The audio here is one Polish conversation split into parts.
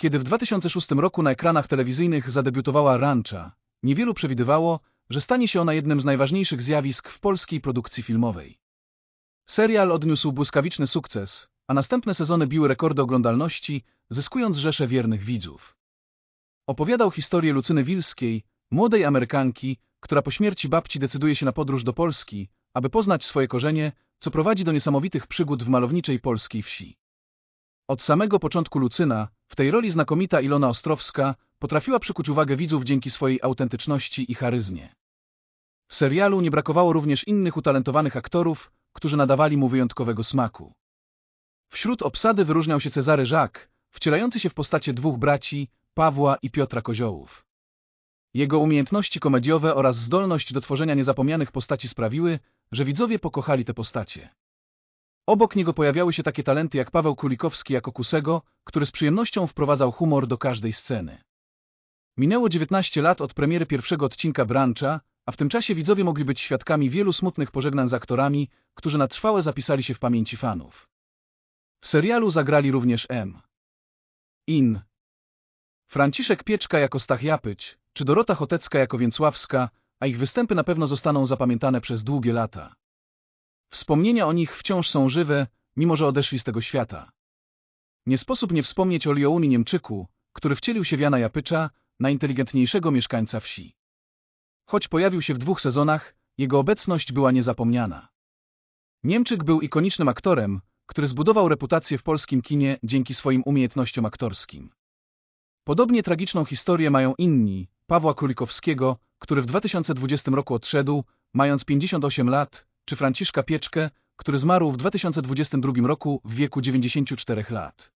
Kiedy w 2006 roku na ekranach telewizyjnych zadebiutowała Rancha, niewielu przewidywało, że stanie się ona jednym z najważniejszych zjawisk w polskiej produkcji filmowej. Serial odniósł błyskawiczny sukces, a następne sezony biły rekordy oglądalności, zyskując rzesze wiernych widzów. Opowiadał historię Lucyny Wilskiej, młodej Amerykanki, która po śmierci babci decyduje się na podróż do Polski, aby poznać swoje korzenie, co prowadzi do niesamowitych przygód w malowniczej polskiej wsi. Od samego początku Lucyna, w tej roli znakomita Ilona Ostrowska, potrafiła przykuć uwagę widzów dzięki swojej autentyczności i charyzmie. W serialu nie brakowało również innych utalentowanych aktorów, którzy nadawali mu wyjątkowego smaku. Wśród obsady wyróżniał się Cezary Żak, wcielający się w postacie dwóch braci, Pawła i Piotra Koziołów. Jego umiejętności komediowe oraz zdolność do tworzenia niezapomnianych postaci sprawiły, że widzowie pokochali te postacie. Obok niego pojawiały się takie talenty jak Paweł Królikowski jako Kusego, który z przyjemnością wprowadzał humor do każdej sceny. Minęło 19 lat od premiery pierwszego odcinka Brancha, a w tym czasie widzowie mogli być świadkami wielu smutnych pożegnań z aktorami, którzy na trwałe zapisali się w pamięci fanów. W serialu zagrali również M. In, Franciszek Pieczka jako Stach Japyć, czy Dorota Chotecka jako Więcławska, a ich występy na pewno zostaną zapamiętane przez długie lata. Wspomnienia o nich wciąż są żywe, mimo że odeszli z tego świata. Nie sposób nie wspomnieć o Liouni Niemczyku, który wcielił się w Jana Japycza, najinteligentniejszego mieszkańca wsi. Choć pojawił się w dwóch sezonach, jego obecność była niezapomniana. Niemczyk był ikonicznym aktorem, który zbudował reputację w polskim kinie dzięki swoim umiejętnościom aktorskim. Podobnie tragiczną historię mają inni, Pawła Królikowskiego, który w 2020 roku odszedł, mając 58 lat, czy Franciszka Pieczkę, który zmarł w 2022 roku w wieku 94 lat.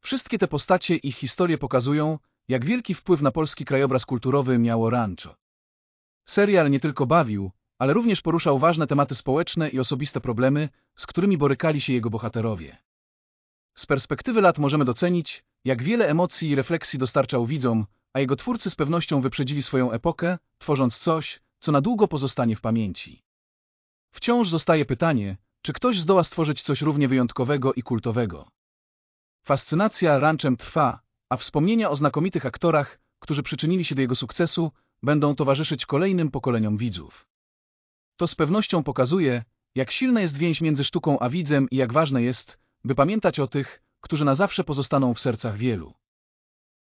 Wszystkie te postacie i historie pokazują, jak wielki wpływ na polski krajobraz kulturowy miało Rancho. Serial nie tylko bawił, ale również poruszał ważne tematy społeczne i osobiste problemy, z którymi borykali się jego bohaterowie. Z perspektywy lat możemy docenić, jak wiele emocji i refleksji dostarczał widzom, a jego twórcy z pewnością wyprzedzili swoją epokę, tworząc coś, co na długo pozostanie w pamięci. Wciąż zostaje pytanie, czy ktoś zdoła stworzyć coś równie wyjątkowego i kultowego. Fascynacja ranchem trwa, a wspomnienia o znakomitych aktorach, którzy przyczynili się do jego sukcesu, będą towarzyszyć kolejnym pokoleniom widzów. To z pewnością pokazuje, jak silna jest więź między sztuką a widzem i jak ważne jest, by pamiętać o tych, którzy na zawsze pozostaną w sercach wielu.